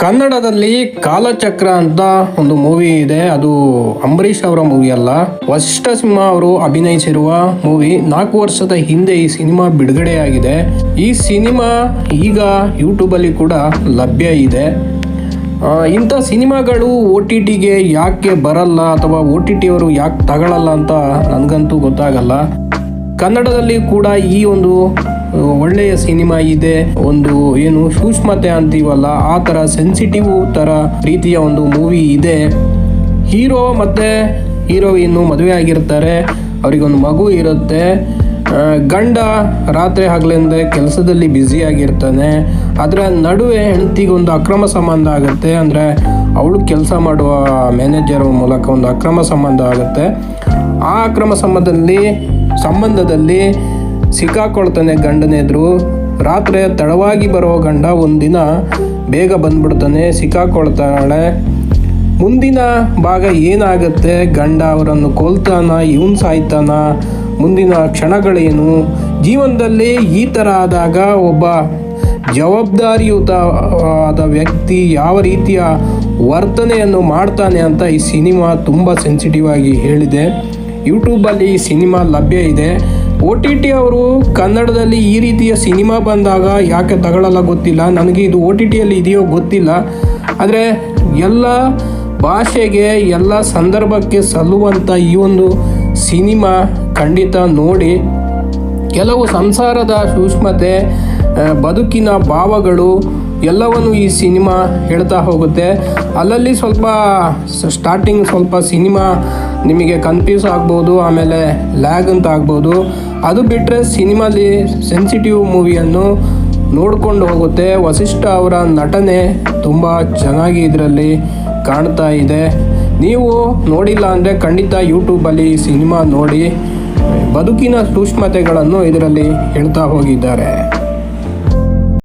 ಕನ್ನಡದಲ್ಲಿ ಕಾಲಚಕ್ರ ಅಂತ ಒಂದು ಮೂವಿ ಇದೆ. ಅದು ಅಂಬರೀಷ್ ಅವರ ಮೂವಿ ಅಲ್ಲ. ವಸಿಷ್ಠ ಸಿಂಹ ಅವರು ಅಭಿನಯಿಸಿರುವ ಮೂವಿ ನಾಲ್ಕು ವರ್ಷದ ಹಿಂದೆ ಈ ಸಿನಿಮಾ ಬಿಡುಗಡೆಯಾಗಿದೆ. ಈ ಸಿನಿಮಾ ಈಗ ಯೂಟ್ಯೂಬಲ್ಲಿ ಕೂಡ ಲಭ್ಯ ಇದೆ. ಇಂಥ ಸಿನಿಮಾಗಳು ಒ ಟಿ ಟಿಗೆ ಯಾಕೆ ಬರಲ್ಲ ಅಥವಾ ಒ ಟಿ ಟಿಯವರು ಯಾಕೆ ತಗೊಳ್ಳಲ್ಲ ಅಂತ ನನಗಂತೂ ಗೊತ್ತಾಗಲ್ಲ. ಕನ್ನಡದಲ್ಲಿ ಕೂಡ ಈ ಒಂದು ಒಳ್ಳೆಯ ಸಿನಿಮಾ ಇದೆ, ಒಂದು ಏನು ಸೂಕ್ಷ್ಮತೆ ಅಂತೀವಲ್ಲ, ಆ ಥರ ಸೆನ್ಸಿಟಿವ್ ಥರ ರೀತಿಯ ಒಂದು ಮೂವಿ ಇದೆ. ಹೀರೋ ಮತ್ತು ಹೀರೋಯಿನ್ನು ಮದುವೆ ಆಗಿರ್ತಾರೆ, ಅವರಿಗೊಂದು ಮಗು ಇರುತ್ತೆ. ಗಂಡ ರಾತ್ರಿ ಹಗಲಿಂದ ಕೆಲಸದಲ್ಲಿ ಆಗಿರ್ತಾನೆ. ಅದರ ನಡುವೆ ಹೆಂಡತಿಗೆ ಒಂದು ಅಕ್ರಮ ಸಂಬಂಧ ಆಗುತ್ತೆ, ಅಂದರೆ ಅವಳು ಕೆಲಸ ಮಾಡುವ ಮ್ಯಾನೇಜರ್ ಮೂಲಕ ಒಂದು ಅಕ್ರಮ ಸಂಬಂಧ ಆಗುತ್ತೆ. ಆ ಅಕ್ರಮ ಸಂಬಂಧದಲ್ಲಿ ಸಂಬಂಧದಲ್ಲಿ ಸಿಕ್ಕಾಕೊಳ್ತಾನೆ ಗಂಡನ ಎದುರು. ರಾತ್ರಿ ತಡವಾಗಿ ಬರೋ ಗಂಡ ಒಂದಿನ ಬೇಗ ಬಂದ್ಬಿಡ್ತಾನೆ, ಸಿಕ್ಕಾಕೊಳ್ತಾಳೆ. ಮುಂದಿನ ಭಾಗ ಏನಾಗುತ್ತೆ? ಗಂಡ ಅವರನ್ನು ಕೊಲ್ತಾನ? ಇವನ್ ಸಾಯ್ತಾನ? ಮುಂದಿನ ಕ್ಷಣಗಳೇನು? ಜೀವನದಲ್ಲಿ ಈ ಥರ ಆದಾಗ ಒಬ್ಬ ಜವಾಬ್ದಾರಿಯುತ ಆದ ವ್ಯಕ್ತಿ ಯಾವ ರೀತಿಯ ವರ್ತನೆಯನ್ನು ಮಾಡ್ತಾನೆ ಅಂತ ಈ ಸಿನಿಮಾ ತುಂಬ ಸೆನ್ಸಿಟಿವ್ ಆಗಿ ಹೇಳಿದೆ. ಯೂಟ್ಯೂಬಲ್ಲಿ ಈ ಸಿನಿಮಾ ಲಭ್ಯ ಇದೆ. ಒ ಟಿ ಟಿ ಅವರು ಕನ್ನಡದಲ್ಲಿ ಈ ರೀತಿಯ ಸಿನಿಮಾ ಬಂದಾಗ ಯಾಕೆ ತಗೊಳ್ಳಲ್ಲ ಗೊತ್ತಿಲ್ಲ. ನನಗೆ ಇದು ಒ ಟಿ ಟಿಯಲ್ಲಿ ಇದೆಯೋ ಗೊತ್ತಿಲ್ಲ. ಆದರೆ ಎಲ್ಲ ಭಾಷೆಗೆ, ಎಲ್ಲ ಸಂದರ್ಭಕ್ಕೆ ಸಲ್ಲುವಂಥ ಈ ಒಂದು ಸಿನಿಮಾ ಖಂಡಿತ ನೋಡಿ. ಕೆಲವು ಸಂಸಾರದ ಸೂಕ್ಷ್ಮತೆ ಬದುಕಿನ ಭಾವಗಳು ಎಲ್ಲವನ್ನು ಈ ಸಿನಿಮಾ ಹೇಳ್ತಾ ಹೋಗುತ್ತೆ. ಅಲ್ಲಲ್ಲಿ ಸ್ವಲ್ಪ ಸ್ಟಾರ್ಟಿಂಗ್ ಸ್ವಲ್ಪ ಸಿನಿಮಾ ನಿಮಗೆ ಕನ್ಫ್ಯೂಸ್ ಆಗ್ಬೋದು, ಆಮೇಲೆ ಲ್ಯಾಗ್ ಅಂತ ಆಗ್ಬೋದು. ಅದು ಬಿಟ್ಟರೆ ಸಿನಿಮಾಲಿ ಸೆನ್ಸಿಟಿವ್ ಮೂವಿಯನ್ನು ನೋಡ್ಕೊಂಡು ಹೋಗುತ್ತೆ. ವಸಿಷ್ಠ ಅವರ ನಟನೆ ತುಂಬ ಚೆನ್ನಾಗಿ ಇದರಲ್ಲಿ ಕಾಣ್ತಾ ಇದೆ. ನೀವು ನೋಡಿಲ್ಲ ಅಂದರೆ ಖಂಡಿತ ಯೂಟ್ಯೂಬಲ್ಲಿ ಸಿನಿಮಾ ನೋಡಿ ಬದುಕಿನ ಸೂಕ್ಷ್ಮತೆಗಳನ್ನು ಇದರಲ್ಲಿ ಹೇಳ್ತಾ ಹೋಗಿದ್ದಾರೆ.